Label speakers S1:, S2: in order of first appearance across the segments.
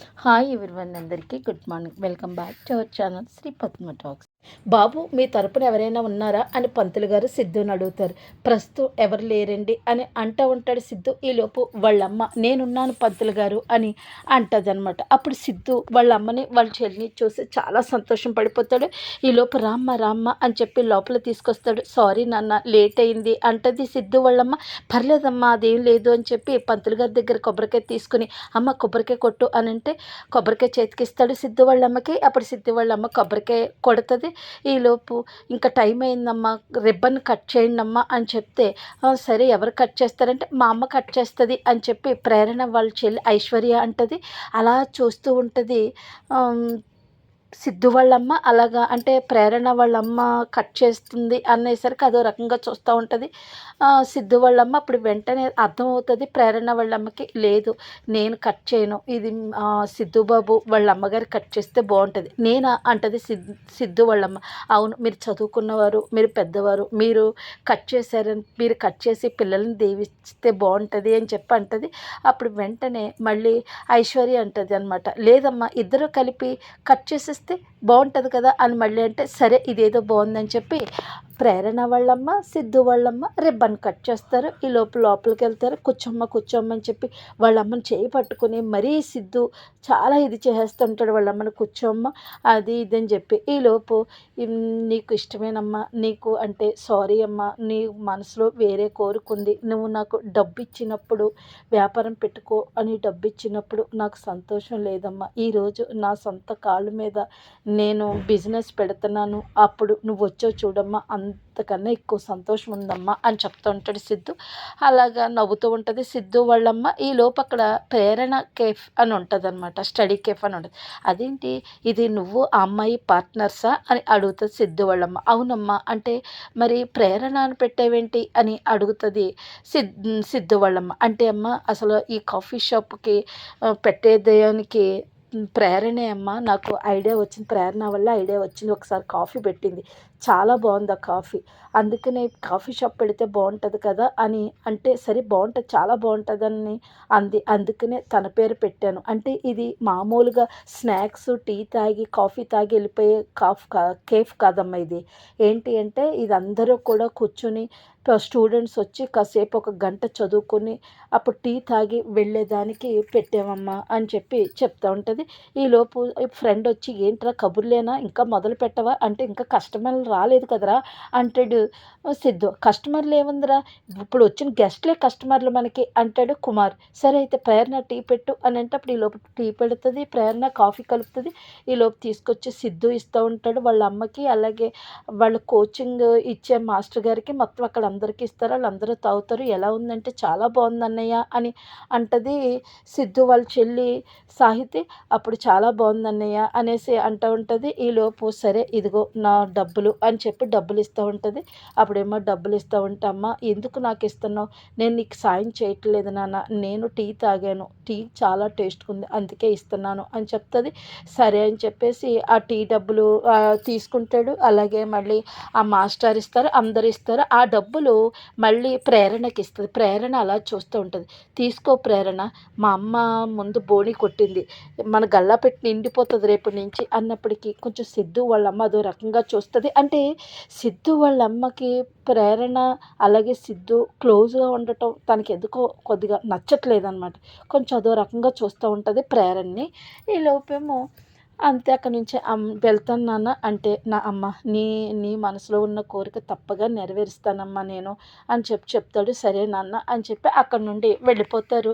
S1: Hi everyone అందరికీ good morning welcome back to our channel Shri Padma talks బాబు మీ తరపున ఎవరైనా ఉన్నారా అని పంతులు గారు సిద్ధుని అడుగుతారు. ప్రస్తుతం ఎవరు లేరండి అని అంటూ ఉంటాడు సిద్ధు. ఈలోపు వాళ్ళమ్మ నేనున్నాను పంతులు గారు అని అంటదనమాట అప్పుడు సిద్ధు వాళ్ళ అమ్మని వాళ్ళ చెల్లిని చూసి చాలా సంతోషం పడిపోతాడు. ఈలోపు రామ్మ రామ్మ అని చెప్పి లోపల తీసుకొస్తాడు. సారీ నాన్న లేట్ అయింది అంటది సిద్ధు వాళ్ళమ్మ. పర్లేదమ్మా అదేం లేదు అని చెప్పి పంతులు గారి దగ్గర కొబ్బరికాయ తీసుకుని అమ్మ కొబ్బరికాయ కొట్టు అని అంటే కొబ్బరికాయ చేతికిస్తాడు సిద్ధు వాళ్ళమ్మకి. అప్పుడు సిద్ధు వాళ్ళమ్మ కొబ్బరికాయ కొడుతుంది. ఈలోపు ఇంకా టైం అయిందమ్మా రిబ్బన్ కట్ చేయండి అమ్మా అని చెప్తే సరే ఎవరు కట్ చేస్తారంటే మా అమ్మ కట్ చేస్తుంది అని చెప్పి ప్రేరణ వాళ్ళ చెల్లి ఐశ్వర్య అంటది. అలా చూస్తూ ఉంటుంది. సిద్ధు వాళ్ళమ్మ అలాగా అంటే ప్రేరణ వాళ్ళమ్మ కట్ చేస్తుంది అనేసరికి అదో రకంగా చూస్తూ ఉంటుంది. సిద్ధు వాళ్ళమ్మ అప్పుడు వెంటనే అర్థమవుతుంది ప్రేరణ వాళ్ళమ్మకి లేదు నేను కట్ చేయను ఇది సిద్ధుబాబు బాబు వాళ్ళ అమ్మగారు కట్ చేస్తే బాగుంటుంది. నేనా అంటది సిద్ధు సిద్ధు వాళ్ళమ్మ అవును మీరు చదువుకున్నవారు మీరు పెద్దవారు మీరు కట్ చేశారని మీరు కట్ చేసి పిల్లల్ని దీవిస్తే బాగుంటుంది అని చెప్పి అంటది. అప్పుడు వెంటనే మళ్ళీ ఐశ్వర్య అంటది అనమాట లేదమ్మా ఇద్దరు కలిపి కట్ చేసే చేస్తే బాగుంటుంది కదా అని మళ్ళీ అంటే సరే ఇదేదో బాగుందని చెప్పి ప్రేరణ వాళ్ళమ్మ సిద్ధు వాళ్ళమ్మ రిబ్బన్ కట్ చేస్తారు. ఈ లోపు లోపలికి వెళ్తారు. కూర్చోమ్మ కూర్చోమ్మ అని చెప్పి వాళ్ళమ్మని చేయి పట్టుకుని మరీ సిద్ధు చాలా ఇది చేస్తుంటాడు వాళ్ళమ్మని కూర్చోమ్మ. అది ఇది అని చెప్పి ఈ లోపు నీకు ఇష్టమేనమ్మా. నీకు అంటే సారీ అమ్మా. నీ మనసులో వేరే కోరుకుంది నువ్వు నాకు డబ్బు ఇచ్చినప్పుడు వ్యాపారం పెట్టుకో అని డబ్బు ఇచ్చినప్పుడు నాకు సంతోషం లేదమ్మా. ఈరోజు నా సొంత కాళ్ళ మీద నేను బిజినెస్ పెడుతున్నాను. అప్పుడు నువ్వు వచ్చావు చూడమ్మా. అంతకన్నా ఎక్కువ సంతోషం ఉందమ్మా అని చెప్తూ ఉంటాడు సిద్ధు. అలాగా నవ్వుతూ ఉంటుంది. సిద్ధు వాళ్ళమ్మ ఈ లోపు అక్కడ ప్రేరణ కేఫ్ అని ఉంటుంది అనమాట స్టడీ కేఫ్ అని ఉంటుంది. అదేంటి? ఇది నువ్వు ఆ అమ్మాయి పార్ట్నర్సా అని అడుగుతుంది సిద్ధు వాళ్ళమ్మ. అవునమ్మా అంటే మరి ప్రేరణ అని పెట్టేవేంటి అని అడుగుతుంది సిద్ సిద్ధు వాళ్ళమ్మ. అంటే అమ్మ అసలు ఈ కాఫీ షాప్కి పెట్టేదానికి ప్రేరణే అమ్మ. నాకు ఐడియా వచ్చింది. ప్రేరణ వల్ల ఐడియా వచ్చింది. ఒకసారి కాఫీ పెట్టింది. చాలా బాగుంది ఆ కాఫీ. అందుకనే కాఫీ షాప్ పెడితే బాగుంటుంది కదా అని అంటే సరే బాగుంటుంది చాలా బాగుంటుందని అంది. అందుకనే తన పేరు పెట్టాను. అంటే ఇది మామూలుగా స్నాక్స్ టీ తాగి కాఫీ తాగి వెళ్ళిపోయే కాఫ్ కా- కేఫ్ కాదమ్మా ఇది. ఏంటి అంటే ఇది అందరూ కూడా కూర్చుని స్టూడెంట్స్ వచ్చి కాసేపు ఒక గంట చదువుకొని అప్పుడు టీ తాగి వెళ్ళేదానికి పెట్టామమ్మా అని చెప్పి చెప్తా ఉంటుంది. ఈలోపు ఫ్రెండ్ వచ్చి ఏంట్రా కబుర్లేనా? ఇంకా మొదలు పెట్టవా? అంటే ఇంకా కస్టమర్లు రాలేదు కదరా అంటాడు సిద్ధు. కస్టమర్లు ఏముందిరా? ఇప్పుడు వచ్చిన గెస్ట్లే కస్టమర్లు మనకి అంటాడు కుమార్. సరే అయితే ప్రేరణ టీ పెట్టు అని అంటే అప్పుడు ఈ లోపు టీ పెడుతుంది ప్రేరణ కాఫీ కలుపుతుంది. ఈ లోపు తీసుకొచ్చి సిద్ధు ఇస్తూ ఉంటాడు వాళ్ళ అమ్మకి అలాగే వాళ్ళ కోచింగ్ ఇచ్చే మాస్టర్ గారికి మొత్తం అక్కడ అందరికీ ఇస్తారు. వాళ్ళందరూ తాగుతారు. ఎలా ఉందంటే చాలా బాగుంది అన్నయ్య అని అంటది సిద్ధు వాళ్ళ చెల్లి సాహితి. అప్పుడు చాలా బాగుంది అన్నయ్య అనేసి అంటూ ఉంటుంది. ఈలోపు సరే ఇదిగో నా డబ్బులు అని చెప్పి డబ్బులు ఇస్తూ ఉంటుంది. అప్పుడేమో డబ్బులు ఇస్తూ ఉంటే అమ్మ ఎందుకు నాకు ఇస్తున్నావు? నేను నీకు సాయం చేయట్లేదు నాన్న. నేను టీ తాగాను. టీ చాలా టేస్ట్గా ఉంది. అందుకే ఇస్తున్నాను అని చెప్తుంది. సరే అని చెప్పేసి ఆ టీ డబ్బులు తీసుకుంటాడు. అలాగే మళ్ళీ ఆ మాస్టర్ ఇస్తారు అందరు ఇస్తారు. ఆ డబ్బులు మళ్ళీ ప్రేరణకి ఇస్తుంది. ప్రేరణ అలా చూస్తూ ఉంటుంది. తీసుకో ప్రేరణ. మా అమ్మ ముందు బోణి కొట్టింది. మన గల్లా పెట్టి నిండిపోతుంది రేపటి నుంచి అన్నప్పటికీ కొంచెం సిద్ధు వాళ్ళ అమ్మ అదో రకంగా చూస్తుంది. అంటే సిద్ధు వాళ్ళ అమ్మకి ప్రేరణ అలాగే సిద్ధు క్లోజ్గా ఉండటం తనకి ఎందుకో కొద్దిగా నచ్చట్లేదు అనమాట కొంచెం అదో రకంగా చూస్తూ ఉంటుంది ప్రేరణని. ఈ లోపేమో అంతే అక్కడి నుంచి వెళ్తాను నాన్న. అంటే నా అమ్మ నీ నీ మనసులో ఉన్న కోరిక తప్పగా నెరవేరుస్తానమ్మా నేను అని చెప్పి చెప్తాడు. సరే నాన్న అని చెప్పి అక్కడ నుండి వెళ్ళిపోతారు.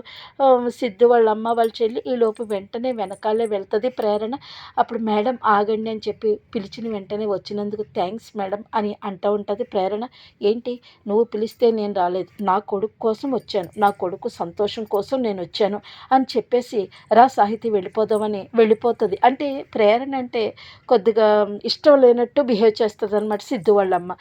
S1: సిద్ధు వాళ్ళ అమ్మ వాళ్ళ చెల్లి ఈలోపు వెంటనే వెనకాలే వెళ్తుంది ప్రేరణ. అప్పుడు మేడం ఆగండి అని చెప్పి పిలిచిన వెంటనే వచ్చినందుకు థ్యాంక్స్ మేడం అని అంటూ ఉంటుంది ప్రేరణ. ఏంటి? నువ్వు పిలిస్తే నేను రాలేదు. నా కొడుకు కోసం వచ్చాను. నా కొడుకు సంతోషం కోసం నేను వచ్చాను అని చెప్పేసి రా సాహితీ వెళ్ళిపోదామని వెళ్ళిపోతుంది. అంటే ప్రేరణ అంటే కొద్దిగా ఇష్టం లేనట్టు బిహేవ్ చేస్తుంది అనమాట సిద్ధు వాళ్ళమ్మ.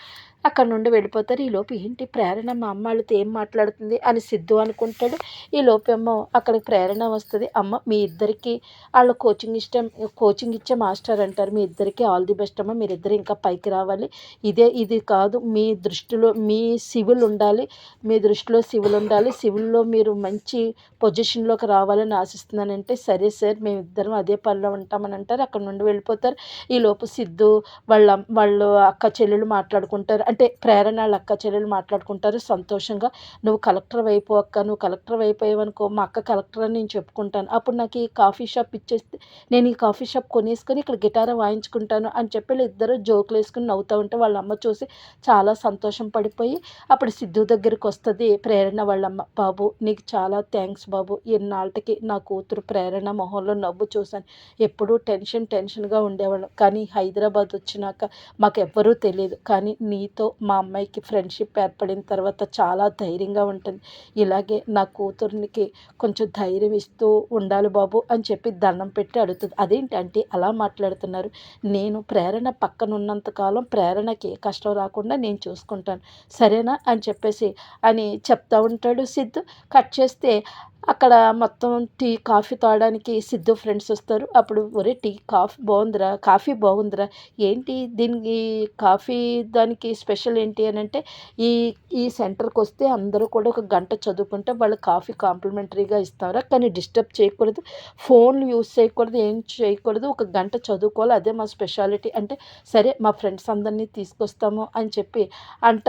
S1: అక్కడ నుండి వెళ్ళిపోతారు. ఈలోపు ఏంటి? ప్రేరణ మా అమ్మ వాళ్ళతో ఏం మాట్లాడుతుంది అని సిద్ధు అనుకుంటాడు. ఈ లోపేమో అక్కడికి ప్రేరణ వస్తుంది. అమ్మ మీ ఇద్దరికి వాళ్ళు కోచింగ్ ఇష్టం కోచింగ్ ఇచ్చే మాస్టర్ అంటారు. మీ ఇద్దరికి ఆల్ ది బెస్ట్ అమ్మ. మీరిద్దరు ఇంకా పైకి రావాలి. ఇదే ఇది కాదు. మీ దృష్టిలో మీ సివిల్ ఉండాలి. మీ దృష్టిలో సివిల్ ఉండాలి. సివిల్లో మీరు మంచి పొజిషన్లోకి రావాలని ఆశిస్తున్నానంటే సరే సార్ మేమిద్దరం అదే పనిలో ఉంటామని అంటారు. అక్కడ నుండి వెళ్ళిపోతారు. ఈ లోపు సిద్ధు వాళ్ళ వాళ్ళు అక్క చెల్లెలు మాట్లాడుకుంటారు. అంటే ప్రేరణ వాళ్ళ అక్క చెల్లెలు మాట్లాడుకుంటారు సంతోషంగా. నువ్వు కలెక్టర్ వైపు అక్క నువ్వు కలెక్టర్ అయిపోయావనుకో మా అక్క కలెక్టర్ అని నేను చెప్పుకుంటాను. అప్పుడు నాకు ఈ కాఫీ షాప్ ఇచ్చేస్తే నేను ఈ కాఫీ షాప్ కొనేసుకొని ఇక్కడ గిటార్ వాయించుకుంటాను అని చెప్పి ఇద్దరు జోకులు వేసుకుని నవ్వుతూ ఉంటే వాళ్ళ అమ్మ చూసి చాలా సంతోషం పడిపోయి అప్పుడు సిద్ధు దగ్గరికి వస్తుంది ప్రేరణ వాళ్ళమ్మ బాబు నీకు చాలా థ్యాంక్స్ బాబు. ఎన్నాళ్ళకి నా కూతురు ప్రేరణ మొహంలో నవ్వు చూశాను. ఎప్పుడూ టెన్షన్ టెన్షన్గా ఉండేవాళ్ళం. కానీ హైదరాబాద్ వచ్చినాక మాకు ఎవ్వరూ తెలియదు. కానీ నీ అమ్మాయితో మా అమ్మాయికి ఫ్రెండ్షిప్ ఏర్పడిన తర్వాత చాలా ధైర్యంగా ఉంటుంది. ఇలాగే నా కూతురికి కొంచెం ధైర్యం ఇస్తూ ఉండాలి బాబు అని చెప్పి దండం పెట్టి అడుగుతుంది. అదేంటంటే అలా మాట్లాడుతున్నారు. నేను ప్రేరణ పక్కన ఉన్నంతకాలం ప్రేరణకి కష్టం రాకుండా నేను చూసుకుంటాను. సరేనా అని చెప్పేసి అని చెప్తా ఉంటాడు సిద్ధు. కట్ చేస్తే అక్కడ మొత్తం టీ కాఫీ తాగడానికి సిద్ధు ఫ్రెండ్స్ వస్తారు. అప్పుడు ఒరే టీ కాఫీ బాగుందిరా కాఫీ బాగుందిరా ఏంటి దీనికి కాఫీ దానికి స్పెషల్ ఏంటి అని అంటే ఈ ఈ సెంటర్కి వస్తే అందరూ కూడా ఒక గంట చదువుకుంటే వాళ్ళు కాఫీ కాంప్లిమెంటరీగా ఇస్తారా? కానీ డిస్టర్బ్ చేయకూడదు. ఫోన్లు యూస్ చేయకూడదు. ఏం చేయకూడదు. ఒక గంట చదువుకోవాలి. అదే మా స్పెషాలిటీ. అంటే సరే మా ఫ్రెండ్స్ అందరినీ తీసుకొస్తాము అని చెప్పి అంట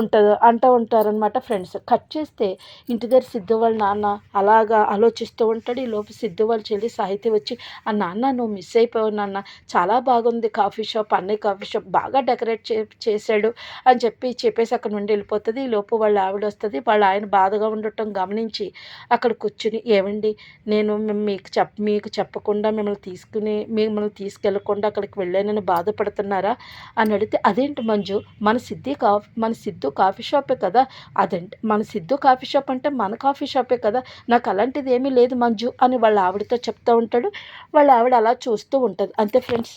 S1: ఉంటుంది అంట ఉంటారనమాట ఫ్రెండ్స్. కట్ చేస్తే ఇంటి దగ్గర సిద్ధు వాళ్ళ నాన్న అలాగా ఆలోచిస్తూ ఉంటాడు. ఈ లోపు సిద్ధు వాళ్ళ చెల్లి సాహిత్యం వచ్చి ఆ నాన్న నువ్వు మిస్ అయిపోయావు నాన్న. చాలా బాగుంది. కాఫీ షాప్ అన్నయ్య కాఫీ షాప్ బాగా డెకరేట్ చే చేశాడు. అని చెప్పి చెప్పేసి అక్కడ నుండి వెళ్ళిపోతుంది. ఈ లోపు వాళ్ళ ఆవిడ వస్తుంది. వాళ్ళ ఆయన బాధగా ఉండటం గమనించి అక్కడ కూర్చుని ఏమండి నేను మీకు చెప్ మీకు చెప్పకుండా మిమ్మల్ని తీసుకుని మిమ్మల్ని తీసుకెళ్ళకుండా అక్కడికి వెళ్ళానని బాధపడుతున్నారా? అని అడిగితే అదేంటి మంజు మన సిద్ధి కాఫీ మన సిద్ధు కాఫీ షాపే కదా? అదేంటి మన సిద్ధు కాఫీ షాప్ అంటే మన కాఫీ షాపే కదా? నాకు అలాంటిది ఏమీ లేదు మంజు అని వాళ్ళ ఆవిడతో చెప్తూ ఉంటాడు. వాళ్ళ ఆవిడ అలా చూస్తూ ఉంటుంది. అంతే ఫ్రెండ్స్.